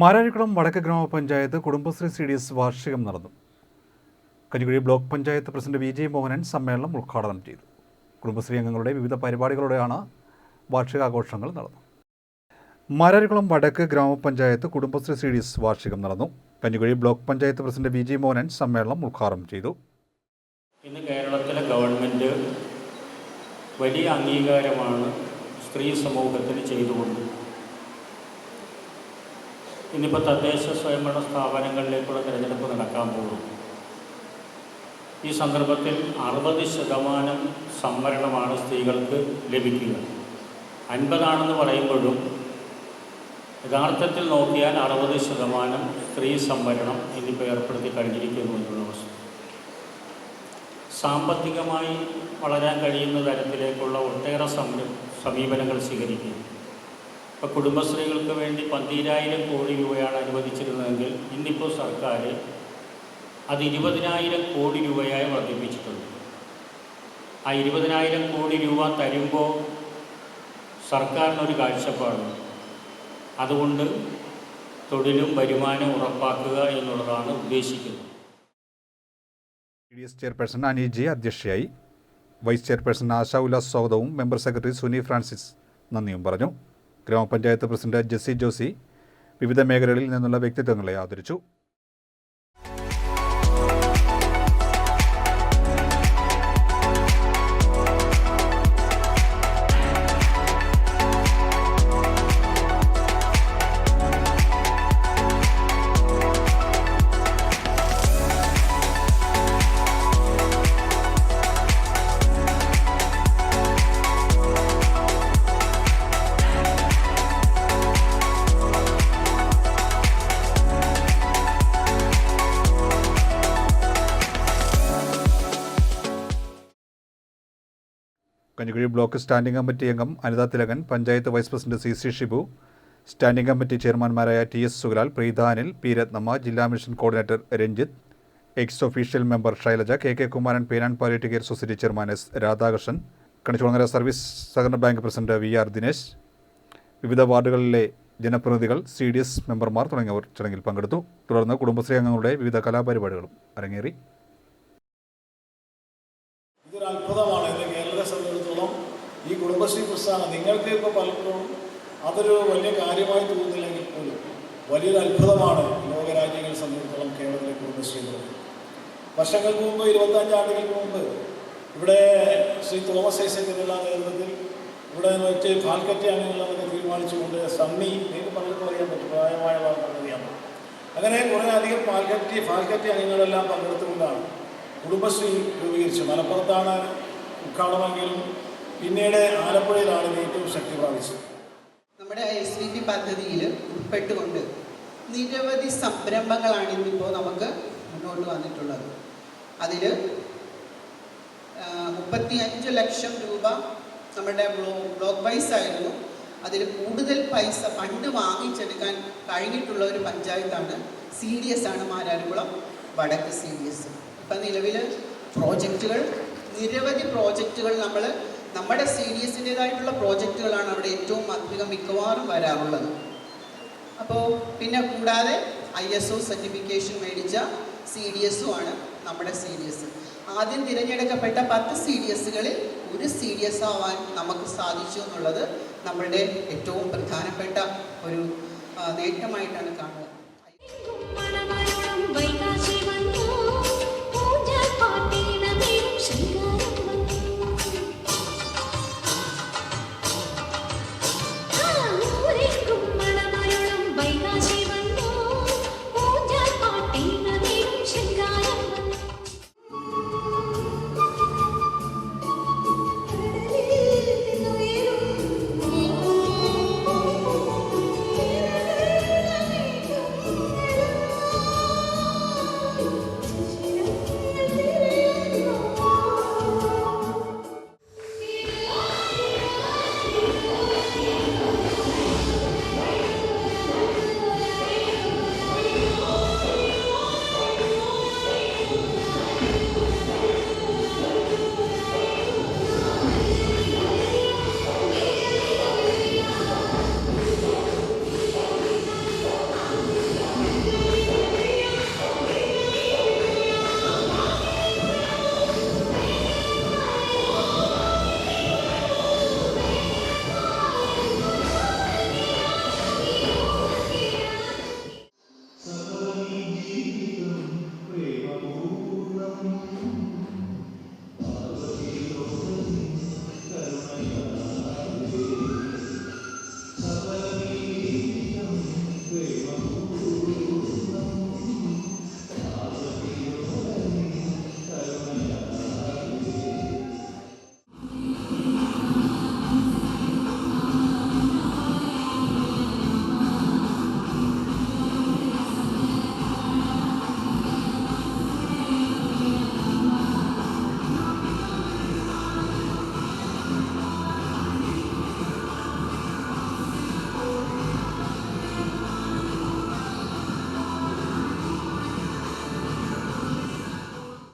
മാരാരിക്കുളം വടക്ക് ഗ്രാമപഞ്ചായത്ത് Kudumbashree C D S വാർഷികം നടന്നു. Kanjikuzhi block panchayat president V J Mohanan സമ്മേളനം ഉദ്ഘാടനം ചെയ്തു. കുടുംബശ്രീ അംഗങ്ങളുടെ വിവിധ പരിപാടികളോടെയാണ് വാർഷികാഘോഷങ്ങൾ നടന്നത്. മാരാരിക്കുളം വടക്ക് ഗ്രാമപഞ്ചായത്ത് കുടുംബശ്രീ സി ഡി എസ് വാർഷികം നടന്നു. Kanjikuzhi block panchayat president V J Mohanan സമ്മേളനം ഉദ്ഘാടനം ചെയ്തു. ഇന്ന് കേരളത്തിലെ ഗവൺമെന്റ് വലിയ അംഗീകാരമാണ് സ്ത്രീ സമൂഹത്തിന് ചെയ്തുകൊണ്ട് ഇന്നിപ്പോൾ തദ്ദേശ സ്വയംഭരണ സ്ഥാപനങ്ങളിലേക്കുള്ള തിരഞ്ഞെടുപ്പ് നടക്കാൻ പോകും. ഈ സന്ദർഭത്തിൽ അറുപത് ശതമാനം സംവരണമാണ് സ്ത്രീകൾക്ക് ലഭിക്കുക. അൻപതാണെന്ന് പറയുമ്പോഴും യഥാർത്ഥത്തിൽ നോക്കിയാൽ അറുപത് ശതമാനം സ്ത്രീ സംവരണം ഇനിയിപ്പോൾ ഏർപ്പെടുത്തി കഴിഞ്ഞിരിക്കുന്നു എന്നുള്ള വസ്തു. സാമ്പത്തികമായി വളരാൻ കഴിയുന്ന തരത്തിലേക്കുള്ള ഒട്ടേറെ സമ സമീപനങ്ങൾ സ്വീകരിക്കുക ഇപ്പോൾ കുടുംബശ്രീകൾക്ക് വേണ്ടി പന്തീരായിരം കോടി രൂപയാണ് അനുവദിച്ചിരുന്നതെങ്കിൽ ഇന്നിപ്പോൾ സർക്കാർ അത് ഇരുപതിനായിരം കോടി രൂപയായി വർദ്ധിപ്പിച്ചിട്ടുണ്ട്. ആ ഇരുപതിനായിരം കോടി രൂപ തരുമ്പോൾ സർക്കാരിനൊരു കാഴ്ചപ്പാടും അതുകൊണ്ട് തൊഴിലും വരുമാനം ഉറപ്പാക്കുക എന്നുള്ളതാണ് ഉദ്ദേശിക്കുന്നത്. ഡി എസ് ചെയർപേഴ്സൺ അനി അധ്യക്ഷയായി. വൈസ് ചെയർപേഴ്സൺ ആശാ ഉല്ലാസ് സ്വാഗതവും മെമ്പർ സെക്രട്ടറി സുനി ഫ്രാൻസിസ് നന്ദിയും പറഞ്ഞു. ഗ്രാമപഞ്ചായത്ത് പ്രസിഡന്റ് ജെസ്സി ജോസി വിവിധ മേഖലകളിൽ നിന്നുള്ള വ്യക്തിത്വങ്ങളെ ആദരിച്ചു കഞ്ഞിക്കുഴി ബ്ലോക്ക് സ്റ്റാൻഡിംഗ് കമ്മിറ്റി അംഗം Anitha Thilakan panchayat vice president C C Shibu standing committee ചെയർമാൻമാരായ T S Sugalal Preethanil P Rathnamma ജില്ലാ mission coordinator Ranjith ex officio member Shailaja K K Kumaran പേനാൻ palliative care society chairman S Radhakrishnan Kanichukulangara service സഹകരണ bank president V R Dinesh വിവിധ വാർഡുകളിലെ ജനപ്രതിനിധികൾ C D S മെമ്പർമാർ തുടങ്ങിയവർ ചടങ്ങിൽ പങ്കെടുത്തു. തുടർന്ന് കുടുംബശ്രീ അംഗങ്ങളുടെ വിവിധ കലാപരിപാടികളും അരങ്ങേറി ഇതൊരു അത്ഭുതമാണ് ഇത് കേരളത്തെ സംബന്ധിച്ചിടത്തോളം ഈ കുടുംബശ്രീ പ്രസ്ഥാനം നിങ്ങൾക്ക് ഇപ്പോൾ പലപ്പോഴും അതൊരു വലിയ കാര്യമായി തോന്നുന്നില്ലെങ്കിൽ പോലും വലിയൊരു അത്ഭുതമാണ് ലോകരാജ്യങ്ങളെ സംബന്ധിച്ചിടത്തോളം കേരളത്തിലെ കുടുംബശ്രീ വർഷങ്ങൾക്ക് മുമ്പ് ഇരുപത്തഞ്ച് ആണ്ടുകൾക്ക് മുമ്പ് ഇവിടെ ശ്രീ തോമസ് ഐസക്കിനുള്ള നേതൃത്വത്തിൽ ഇവിടെ വെച്ച് ഫാൽക്കറ്റ് അംഗങ്ങളെന്നൊക്കെ തീരുമാനിച്ചുകൊണ്ട് സണ്ണി നിങ്ങൾക്ക് പലർക്കും അറിയാൻ പറ്റും പ്രായമായ ആൾക്കാർക്കറിയാം അങ്ങനെ കുറേ അധികം പാൽക്കറ്റി ഫാൽക്കറ്റ് അംഗങ്ങളെല്ലാം പങ്കെടുത്തുകൊണ്ടാണ് കുടുംബശ്രീ രൂപീകരിച്ചു മലപ്പുറത്താണ് ഉദ്ഘാടനമെങ്കിലും പിന്നീട് ആലപ്പുഴയിലാണ് ഏറ്റവും ശക്തി പ്രാപിച്ചത്. നമ്മുടെ എസ് വി പി പദ്ധതിയിൽ ഉൾപ്പെട്ടുകൊണ്ട് നിരവധി സംരംഭങ്ങളാണ് ഇന്നിപ്പോൾ നമുക്ക് മുന്നോട്ട് വന്നിട്ടുള്ളത്. അതിൽ മുപ്പത്തി അഞ്ച് ലക്ഷം രൂപ നമ്മുടെ ബ്ലോ ബ്ലോക്ക് വൈസ് ആയിരുന്നു. അതിൽ കൂടുതൽ പൈസ ഫണ്ട് വാങ്ങിച്ചെടുക്കാൻ കഴിഞ്ഞിട്ടുള്ള ഒരു പഞ്ചായത്താണ് സി ഡി എസ് ആണ് മാരാരിക്കുളം വടക്ക് സി ഡി എസ് ഇപ്പം നിലവിൽ പ്രോജക്റ്റുകൾ നിരവധി പ്രോജക്റ്റുകൾ നമ്മൾ നമ്മുടെ സി ഡി എസിന്റെതായിട്ടുള്ള പ്രോജക്റ്റുകളാണ് അവിടെ ഏറ്റവും അധികം മിക്കവാറും വരാറുള്ളത്. അപ്പോൾ പിന്നെ കൂടാതെ ഐ എസ് ഒ സർട്ടിഫിക്കേഷൻ മേടിച്ച സി ഡി എസും ആണ് നമ്മുടെ സി ഡി എസ് ആദ്യം തിരഞ്ഞെടുക്കപ്പെട്ട പത്ത് സി ഡി എസുകളിൽ ഒരു സി ഡി എസ് ആവാൻ നമുക്ക് സാധിച്ചു എന്നുള്ളത് നമ്മളുടെ ഏറ്റവും പ്രധാനപ്പെട്ട ഒരു നേട്ടമായിട്ടാണ് കാണുന്നത്.